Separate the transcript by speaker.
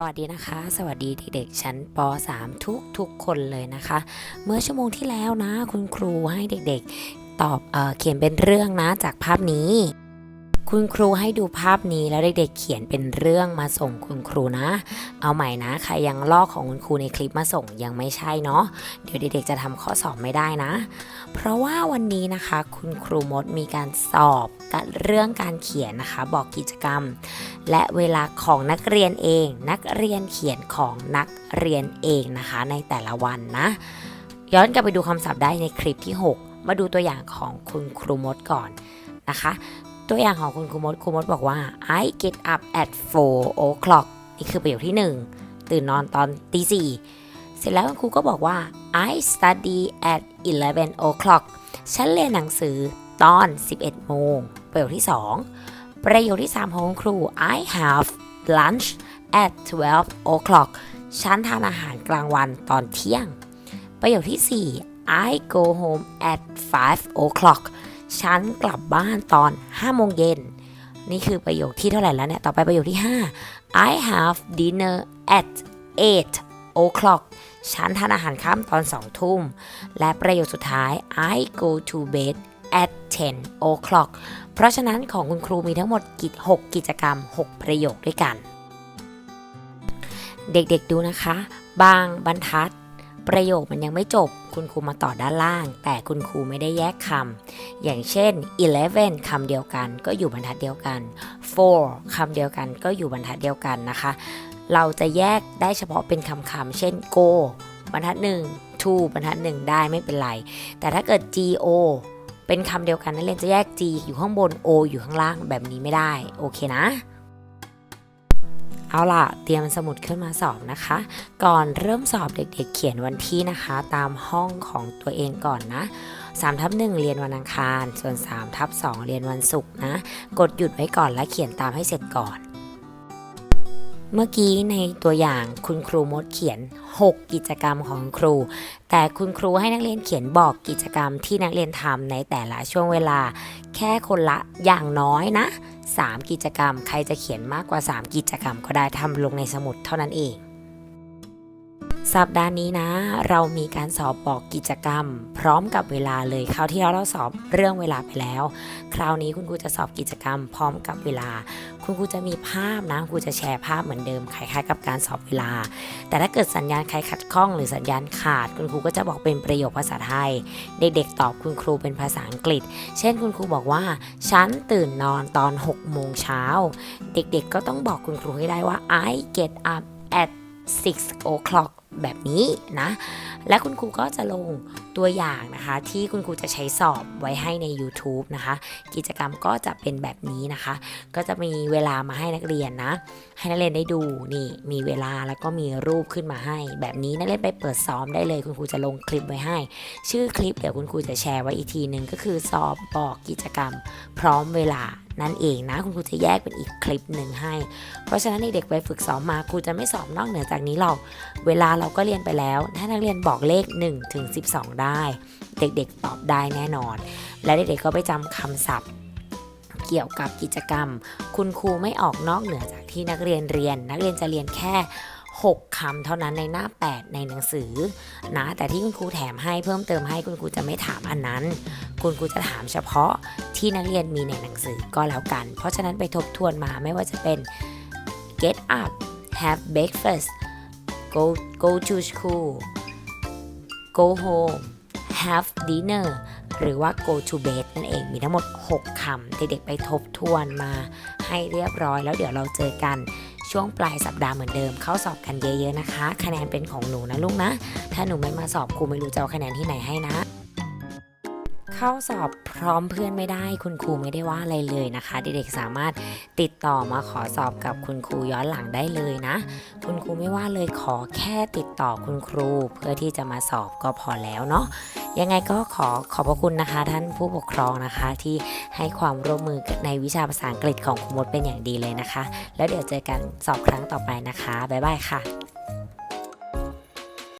Speaker 1: สวัสดีนะคะ สวัสดีเด็กๆชั้นป .3 ทุกทุกๆคนเลยนะคะ เมื่อชั่วโมงที่แล้วนะ คุณครูให้เด็กๆ ตอบเออเขียนเป็นเรื่องนะจากภาพนี้ คุณครูให้ดูภาพนี้แล้วเด็กๆเขียนเป็นเรื่องมาส่งคุณครูนะ เอาใหม่นะใครยังลอกของคุณครูในคลิปมาส่งยังไม่ใช่เนาะเดี๋ยวเด็กๆจะทำข้อสอบไม่ได้นะ เพราะว่าวันนี้นะคะ คุณครูมดมีการสอบกับเรื่องการเขียนนะคะ บอกกิจกรรม และเวลาของนักเรียนเอง นักเรียนเขียนของนักเรียนเองนะคะ ในแต่ละวันนะ ย้อนกลับไปดูคำศัพท์ได้ในคลิปที่ 6 มาดูตัวอย่างของคุณครูมดก่อนนะคะ ตัวอย่างของคุณครูมดครูมดบอกว่า I get up at 4 o'clock นี่คือประโยคที่ 1 ตื่นนอนตอนตีสี่เสร็จแล้วคุณครูก็บอกว่า I study at 11 o'clock ฉันเรียนหนังสือตอน 11 โมง ประโยคที่ 2 ประโยคที่ 3 ของครู I have lunch at 12 o'clock ฉันทานอาหารกลางวันตอนเที่ยง ประโยคที่ 4 I go home at 5 o'clock ฉันกลับบ้านตอน5โมงเย็น นี่คือประโยคที่เท่าไหร่แล้วเนี่ย ต่อไปประโยคที่ 5 I have dinner at 8 o'clock ฉันทานอาหารค่ำตอน2ทุ่ม และประโยคสุดท้าย I go to bed at 10 o'clock เพราะฉะนั้นของคุณครูมีทั้งหมดกิจ6กิจกรรม 6 ประโยคด้วยกัน เด็กๆดูนะคะ บางบรรทัด ประโยคมันยังไม่จบ คุณครูมาต่อด้านล่าง แต่คุณครูไม่ได้แยกคำอย่างเช่น11คำเดียวกันก็อยู่บรรทัดเดียวกัน4คำเดียวกันก็อยู่บรรทัดเดียวกันนะคะ เราจะแยกได้เฉพาะเป็นคำคำๆเช่น go บรรทัดหนึ่ง to บรรทัดหนึ่งได้ไม่เป็นไร แต่ถ้าเกิด go เป็นคำเดียวกันนักเรียนจะแยก g อยู่ข้างบน o อยู่ข้างล่างแบบนี้ไม่ได้โอเคนะ เอาล่ะ เตรียมสมุดขึ้นมาสอบนะคะ ก่อนเริ่มสอบเด็กๆ เขียนวันที่นะคะ ตามห้องของตัวเองก่อนนะ3ทับ1เรียนวันอังคาร ส่วน3ทับ2เรียนวันศุกร์นะ กดหยุดไว้ก่อนและเขียนตามให้เสร็จก่อน เมื่อกี้ในตัวอย่างคุณครูมดเขียน 6 กิจกรรมของครู แต่คุณครูให้นักเรียนเขียนบอกกิจกรรมที่นักเรียนทำในแต่ละช่วงเวลา แค่คนละอย่างน้อยนะ 3 กิจกรรม ใครจะเขียนมากกว่า 3 กิจกรรมก็ได้ทำลงในสมุดเท่านั้นเอง สัปดาห์นี้นะ เรามีการสอบบอกกิจกรรม พร้อมกับเวลาเลยคราวที่แล้วเราสอบเรื่องเวลาไปแล้ว คราวนี้คุณครูจะสอบกิจกรรม พร้อมกับเวลา คุณครูจะมีภาพนะคุณครูจะแชร์ภาพเหมือนเดิมคล้ายๆ กับการสอบเวลา แต่ถ้าเกิดสัญญาณใครขัดข้อง หรือสัญญาณขาด คุณครูก็จะบอกเป็นประโยคภาษาไทย เด็กๆตอบคุณครูเป็นภาษาอังกฤษ เช่นคุณครูบอกว่าฉันตื่นนอนตอน6โมงเช้าเด็กๆก็ต้องบอกคุณครูให้ได้ว่า I get up at 6 o'clock แบบนี้นะ และคุณครูก็จะลงตัวอย่างนะคะ ที่คุณครูจะใช้สอบไว้ให้ใน YouTube นะคะ กิจกรรมก็จะเป็นแบบนี้นะคะ ก็จะมีเวลามาให้นักเรียนนะ ให้นักเรียนได้ดูนี่มีเวลาแล้วก็มีรูปขึ้นมาให้ แบบนี้นักเรียนไปเปิดซ้อมได้เลยคุณครูจะลงคลิปไว้ให้ ชื่อคลิปเดี๋ยวคุณครูจะแชร์ไว้อีกทีหนึ่งก็คือสอบบอกกิจกรรม พร้อมเวลา นั่นเองนะ คุณครูจะแยกเป็นอีกคลิปหนึ่งให้ เพราะฉะนั้นเด็กๆไปฝึกซ้อมมาครูจะไม่สอบนอกเหนือจากนี้หรอกเวลาเราก็เรียนไปแล้ว ถ้านักเรียนบอกเลข1ถึง12 ได้ เด็กๆตอบได้แน่นอน และเด็กๆก็ไปจำคำศัพท์เกี่ยวกับกิจกรรม คุณครูไม่ออกนอกเหนือจากที่นักเรียนเรียน นักเรียนจะเรียนแค่ 6คำเท่านั้นในหน้า 8 ในหนังสือนะแต่ที่คุณครูแถมให้เพิ่มเติมให้คุณครูจะไม่ถามอันนั้น คุณครูจะถามเฉพาะที่นักเรียนมีในหนังสือก็แล้วกัน เพราะฉะนั้นไปทบทวนมาไม่ว่าจะเป็น get up have breakfast go go to school go home have dinner หรือว่า go to bed นั่นเองมีทั้งหมด 6คำเด็กๆไปทบทวนมาให้เรียบร้อย แล้วเดี๋ยวเราเจอกันช่วงปลายสัปดาห์เหมือนเดิม เข้าสอบกันเยอะๆนะคะ คะแนนเป็นของหนูนะลูกนะ ถ้าหนูไม่มาสอบครูไม่รู้จะเอาคะแนนที่ไหนให้นะ เข้าสอบพร้อมเพื่อนไม่ได้ คุณครูไม่ได้ว่าอะไรเลยนะคะ เด็กๆสามารถติดต่อมาขอสอบกับคุณครูย้อนหลังได้เลยนะ คุณครูไม่ว่าเลยขอแค่ติดต่อคุณครู เพื่อที่จะมาสอบก็พอแล้วเนาะยังไงก็ขอขอบพระคุณนะคะ ท่านผู้ปกครองนะคะ ที่ให้ความร่วมมือในวิชาภาษาอังกฤษของครูมดเป็นอย่างดีเลยนะคะ แล้วเดี๋ยวเจอกันสอบครั้งต่อไปนะคะบ๊ายบายค่ะ